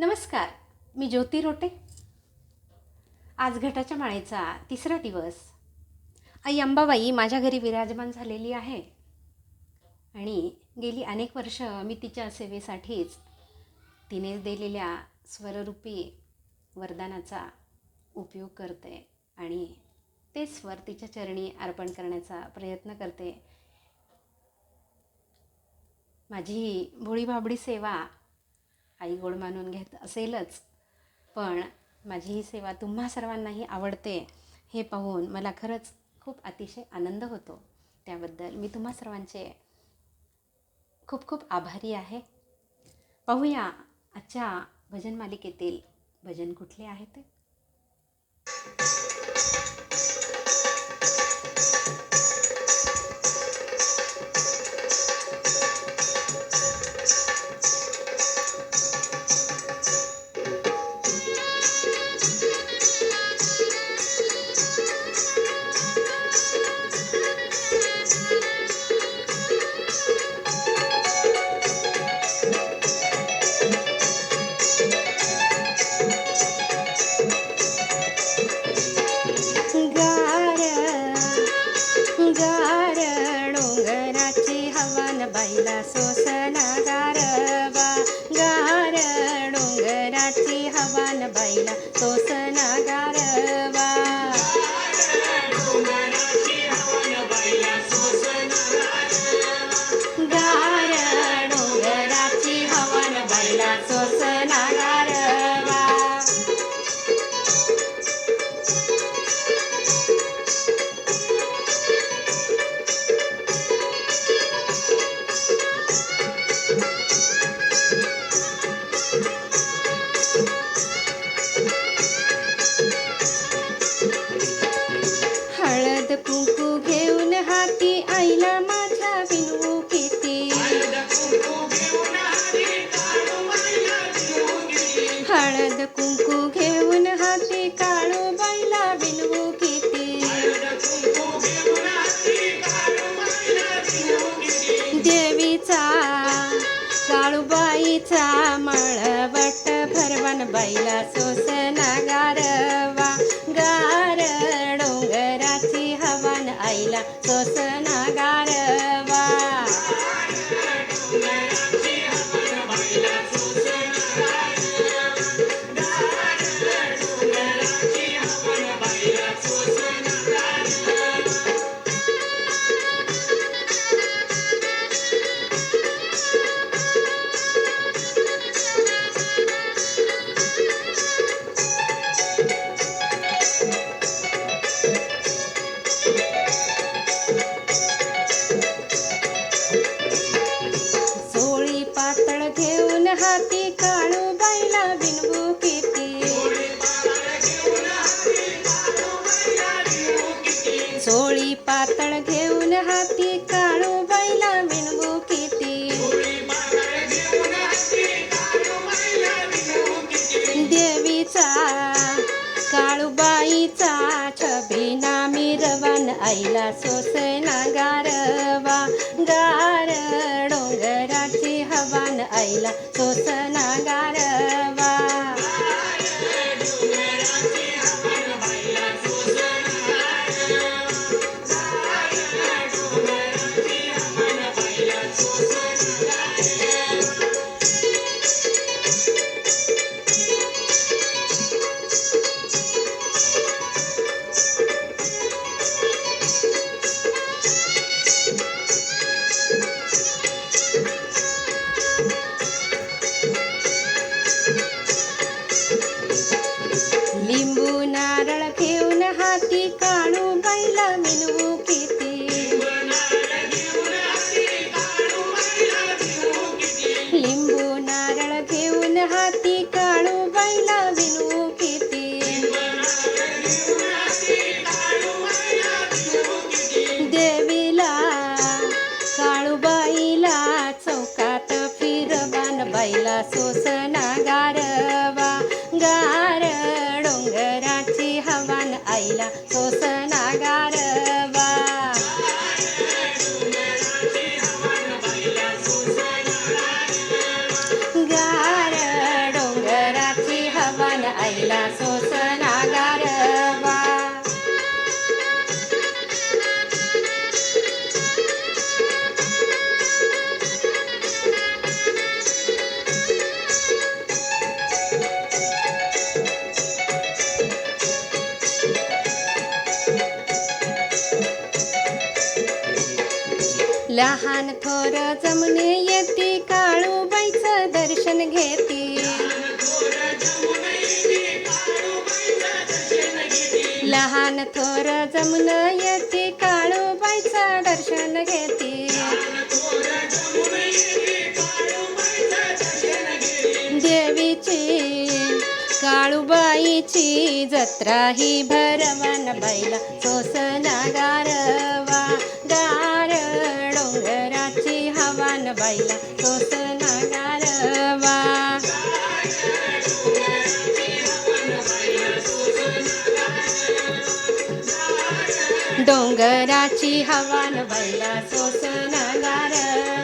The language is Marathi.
नमस्कार मी ज्योती रोटे. आज घटाच्या माळेचा तिसरा दिवस. आई अंबाबाई माझ्या घरी विराजमान झालेली आहे. आणि गेली अनेक वर्ष मी तिच्या सेवेसाठीच तिने दिलेल्या स्वररूपी वरदानाचा उपयोग करते आणि ते स्वर तिच्या चरणी अर्पण करण्याचा प्रयत्न करते. माझी ही भोळी भाबडी सेवा आई गोड मानून घेत असेलच. पण माझी ही सेवा तुम्हा सर्वांनाही आवडते हे पाहून मला खरंच खूप अतिशय आनंद होतो. त्याबद्दल मी तुम्हा सर्वांचे खूप खूप आभारी आहे. पाहूया आजच्या भजन मालिकेतील भजन कुठले आहे ते? गार गार डोंगराची हवन बाईला सोसना गारवा गार डोंगराची हवन बाईला सोसना गारवा गार डोंगराची हवन बाईला सोसना कुंकू घेऊन हाती आईला माझ्या विनवू किती. हळद कुंकू घेऊन हाती काळू बाईला विनवू किती. देवीचा काळूबाईचा मळवट भरवन बाईला सोसना गार आईला आईला सोसना गारवा गार डोंगराची हवान आईला सोसना गारवा सोसना गारवा गार डोंगराची हवान आईला सोसना गारवा गार डोंगराची हवान आईला लहान थोर जमने येते काळूबाईचं दर्शन घेते. लहान थोर जमन येते काळूबाईचं दर्शन घेते. देवीची काळूबाईची जत्रा ही भरवन बैला सोसना गारव डोंगराची हवान बैला सोसना